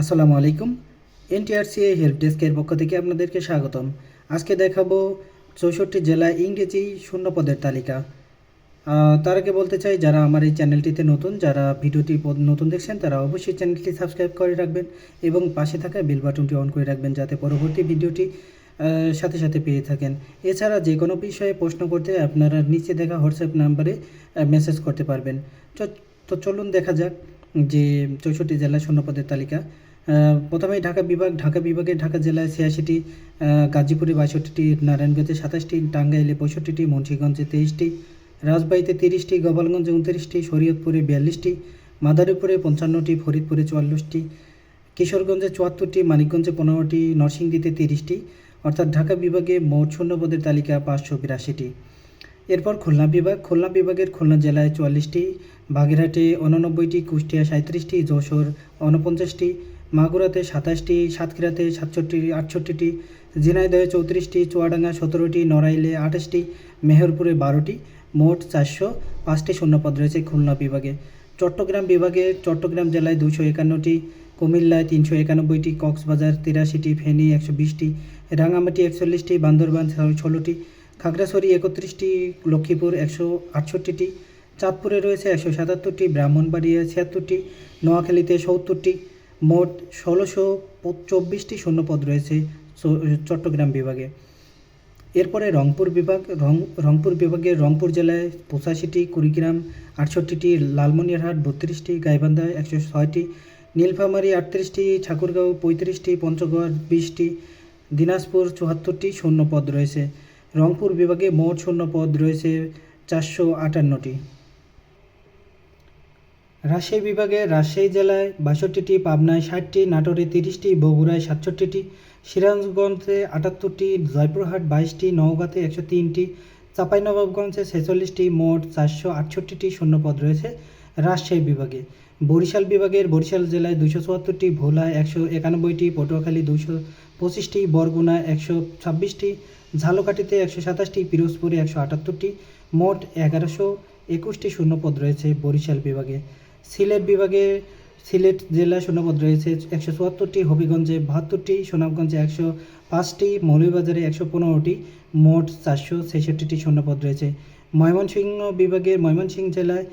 আসসালামু আলাইকুম। NTRCA help ডেস্কের পক্ষ থেকে আপনাদেরকে স্বাগতম। আজকে দেখাবো চৌষট্টি জেলায় ইংরেজি শূন্য পদের তালিকা তার আগে বলতে চাই, যারা আমার এই চ্যানেলটিতে নতুন, যারা ভিডিওটি নতুন দেখছেন, তারা অবশ্যই চ্যানেলটি সাবস্ক্রাইব করে রাখবেন এবং পাশে থাকা বেল বাটনটি অন করে রাখবেন যাতে পরবর্তী ভিডিওটি সাথে সাথে পেয়ে থাকেন। এছাড়া যে কোনো বিষয়ে প্রশ্ন করতে আপনারা নিচে দেখা হোয়াটসঅ্যাপ নাম্বারে মেসেজ করতে পারবেন। তো চলুন দেখা যাক যে চৌষট্টি জেলায় শূন্যপদের তালিকা। প্রথমেই ঢাকা বিভাগ, ঢাকা বিভাগে ঢাকা জেলায় ছিয়াশিটি গাজীপুরে বাষট্টিটি, নারায়ণগঞ্জে সাতাশটি, টাঙ্গাইলে পঁয়ষট্টিটি, মুন্সিগঞ্জে তেইশটি, রাজবাড়িতে তিরিশটি, গোপালগঞ্জে উনত্রিশটি, শরীয়তপুরে বিয়াল্লিশটি, মাদারীপুরে পঞ্চান্নটি, ফরিদপুরে চুয়াল্লিশটি, কিশোরগঞ্জে চুয়াত্তরটি, মানিকগঞ্জে পনেরোটি, নরসিংদীতে তিরিশটি, অর্থাৎ ঢাকা বিভাগে মোট শূন্যপদের তালিকা পাঁচশো বিরাশিটি। এরপর খুলনা বিভাগ, খুলনা বিভাগের খুলনা জেলায় চুয়াল্লিশটি, বাগেরহাটে উননব্বইটি কুষ্টিয়া সাঁত্রিশটি যশোর উনপঞ্চাশটি মাগুরাতে সাতাশটি, সাতক্ষীরাতে সাতষট্টি, আটষট্টিটি, ঝিনাইদহে চৌত্রিশটি, চুয়াডাঙ্গা সতেরোটি, নড়াইলে আঠাশটি, মেহেরপুরে বারোটি, মোট চারশো পাঁচটি শূন্যপদ রয়েছে খুলনা বিভাগে। চট্টগ্রাম বিভাগে চট্টগ্রাম জেলায় দুশো একান্নটি, কুমিল্লায় তিনশো একানব্বইটি, কক্সবাজার তিরাশিটি, ফেনী একশো বিশটি রাঙামাটি একচল্লিশটি, বান্দরবান ষোলোটি, খাগড়াছড়ি একত্রিশটি, লক্ষ্মীপুর একশো আটষট্টিটি, চাঁদপুরে রয়েছে একশো সাতাত্তরটি, ব্রাহ্মণবাড়িয়া ছিয়াত্তরটি, নোয়াখালীতে সত্তরটি মোট ষোলোশো চব্বিশটি শূন্যপদ রয়েছে চট্টগ্রাম বিভাগে। এরপরে রংপুর বিভাগ, রং, রংপুর বিভাগের রংপুর জেলায় পঁচাশিটি, কুড়িগ্রাম আটষট্টিটি, লালমনিরহাট বত্রিশটি, গাইবান্ধা একশো ছয়টি, নীলফামারী আটত্রিশটি, ঠাকুরগাঁও পঁয়ত্রিশটি, পঞ্চগড় বিশটি, দিনাজপুর চুয়াত্তরটি শূন্য পদ রয়েছে। রংপুর বিভাগে মোট শূন্য পদ রয়েছে চারশো আটান্নটি। রাজশাহী বিভাগে রাজশাহী জেলায় বাষট্টিটি, পাবনায় ষাটটি, নাটোরে তিরিশটি, বগুড়ায় সাতষট্টিটি, সিরাজগঞ্জে আটাত্তরটি, জয়পুরহাট বাইশটি, নওগাঁতে একশো তিনটি, চাঁপাইনবাবগঞ্জে ছেচল্লিশটি, মোট চারশো আটষট্টিটি শূন্যপদ রয়েছে রাজশাহী বিভাগে। বরিশাল বিভাগের বরিশাল জেলায় দুশো চুয়াত্তরটি, ভোলায় একশো একানব্বইটি, পটুয়াখালী দুশো পঁচিশটি বরগুনায় একশো ছাব্বিশটি, ঝালকাঠিতে একশো সাতাশটি, পিরোজপুরে একশো আটাত্তরটি, মোট এগারোশো একুশটি শূন্যপদ রয়েছে বরিশাল বিভাগে। সিলেট বিভাগে সিলেট জেলা শূন্যপদ রয়েছে একশো চুয়াত্তরটি, হবিগঞ্জে বাহাত্তরটি, সুনামগঞ্জে একশো পাঁচটি, মৌলভীবাজারে একশো পনেরোটি, মোট চারশো ছেষট্টিটি শূন্যপদ রয়েছে। ময়মনসিংহ বিভাগের ময়মনসিংহ জেলায়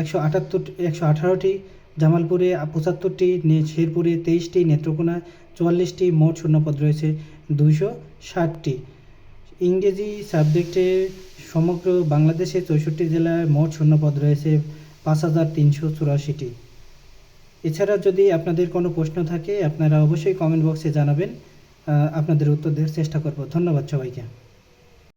একশো আটাত্তর, একশো আঠারোটি, জামালপুরে পঁচাত্তরটি, শেরপুরে তেইশটি, নেত্রকোনা চুয়াল্লিশটি, মোট শূন্যপদ রয়েছে দুইশো ষাটটি। ইংরেজি সাবজেক্টে সমগ্র বাংলাদেশে চৌষট্টি জেলায় মোট শূন্যপদ রয়েছে পাঁচ হাজার তিনশো চুরাশিটি। এছাড়া যদি আপনাদের কোনো প্রশ্ন থাকে, আপনারা অবশ্যই কমেন্ট বক্সে জানাবেন। আপনাদের উত্তর দেওয়ার চেষ্টা করব। ধন্যবাদ সবাইকে।